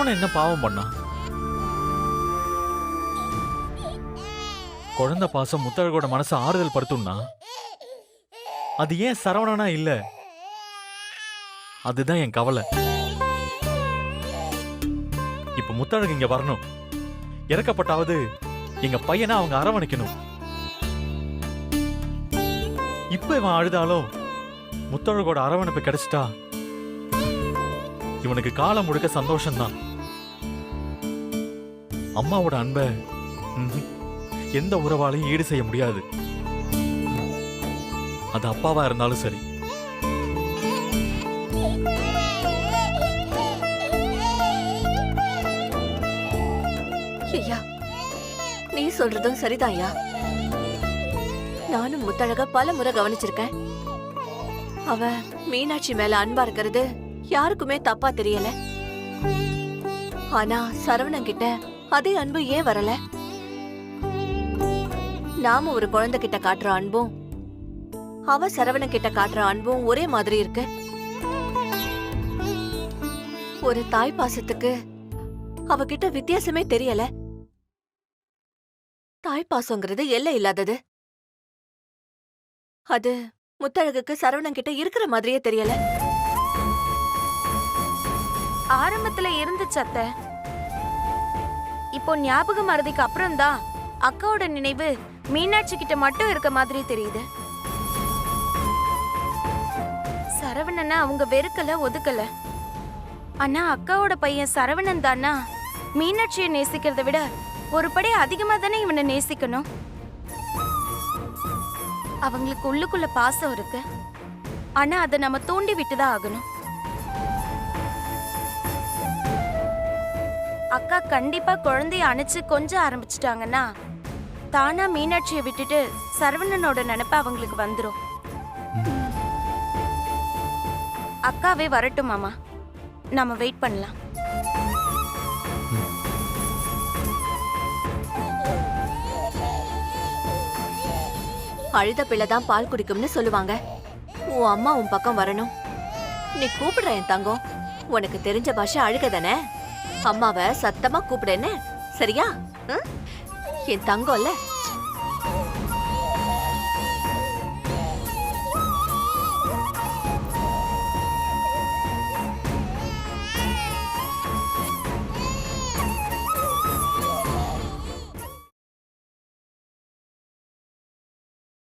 சரவணன் என்ன பாவம் பண்ணா? குழந்தை பாசம் முத்தழகோட மனசை ஆறுதல் படுத்தும்னா? அது ஏன் சரவணனா இல்ல? அதுதான் என் கவலை. இப்ப முத்தழகு இங்க வரணும். இறக்கப்பட்டாவது எங்க பையனை அவங்க அரவணைக்கணும். இப்ப இவன் அழுதாலும் முத்தழகோட அரவணைப்பு கிடைச்சிட்டா இவனுக்கு காலம் முழுக்க சந்தோஷம்தான். அம்மாவோட அன்பை எந்த உறவாலையும் ஈடு செய்ய முடியாது. அது அப்பாவா இருந்தாலும் சரி. ஐயா நீ சொல்றதும் சரிதாயா ஐயா. நானும் முத்தழக பல முறை கவனிச்சிருக்கேன். அவ மீனாட்சி மேல அன்பா இருக்கிறது யாருக்குமே தப்பா தெரியல. ஆனா சரவணன் கிட்ட அதே அன்பு ஏன் வரல? நாம ஒரு குழந்தை கிட்ட காட்டுற அன்பும் அவ சரவணன் கிட்ட காட்டுற அன்பும் ஒரே மாதிரி இருக்கு. ஒரு தாய் பாசத்துக்கு அவகிட்ட வித்தியாசமே தெரியல. தாய்ப்பாசங்கிறது எல்லை இல்லாதது. அது முத்தழகுக்கு சரவணன் கிட்ட இருக்கிற மாதிரியே தெரியல. ஆரம்பத்துல இருந்துச்சு இப்போ ஞாபக மறதிக்கு அப்புறம் தான் அக்காவோட நினைவு மீனாட்சி கிட்ட மட்டும் இருக்க மாதிரி தெரியுது. சரவணனை அவங்க வெறுக்கல ஒதுக்கல. ஆனா அக்காவோட பையன் சரவணன் தானா? மீனாட்சியை நேசிக்கிறதை விட ஒரு படி அதிகமா தானே இவனை நேசிக்கணும்? அவங்களுக்கு உள்ளுக்குள்ள பாசம் இருக்கு. ஆனா அதை நம்ம தூண்டி விட்டுதான் ஆகணும். அக்கா கண்டிப்பா குழந்தைய அணைச்சு கொஞ்சம் ஆரம்பிச்சிட்டாங்கன்னா தானா மீனாட்சியை விட்டுட்டு சரவணனோட நினப்பு அவங்களுக்கு வந்துடும் அக்காவே வரட்டும் மாமா. நாம வெயிட் பண்ணலாம். அழுத பிள்ளைதான் பால் குடிக்கும்னு சொல்லுவாங்க. உன் அம்மா உன் பக்கம் வரணும். நீ கூப்பிடுற என் தங்கம். உனக்கு தெரிஞ்ச பாஷை அழுக தானே? அம்மாவை சத்தமா கூப்பிடுன்னு. சரியா? ம்? என் தங்கம்ல.